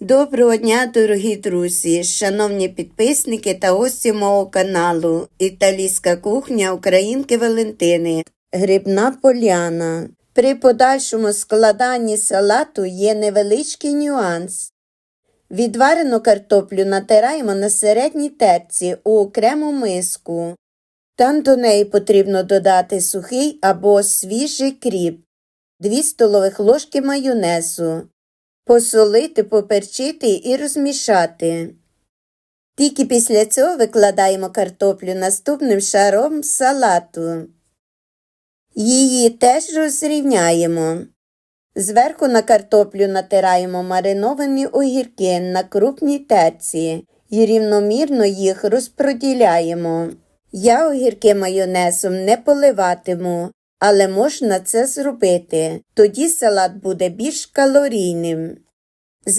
Доброго дня, дорогі друзі, шановні підписники та гості мого каналу Італійська кухня Українки Валентини. Грибна поляна. При подальшому складанні салату є невеличкий нюанс. Відварену картоплю натираємо на середній терці у окрему миску. Там до неї потрібно додати сухий або свіжий кріп, 2 столових ложки майонезу, посолити, поперчити і розмішати. Тільки після цього викладаємо картоплю наступним шаром салату. Її теж розрівняємо. Зверху на картоплю натираємо мариновані огірки на крупній терці і рівномірно їх розподіляємо. Я огірки майонезом не поливатиму, але можна це зробити. Тоді салат буде більш калорійним.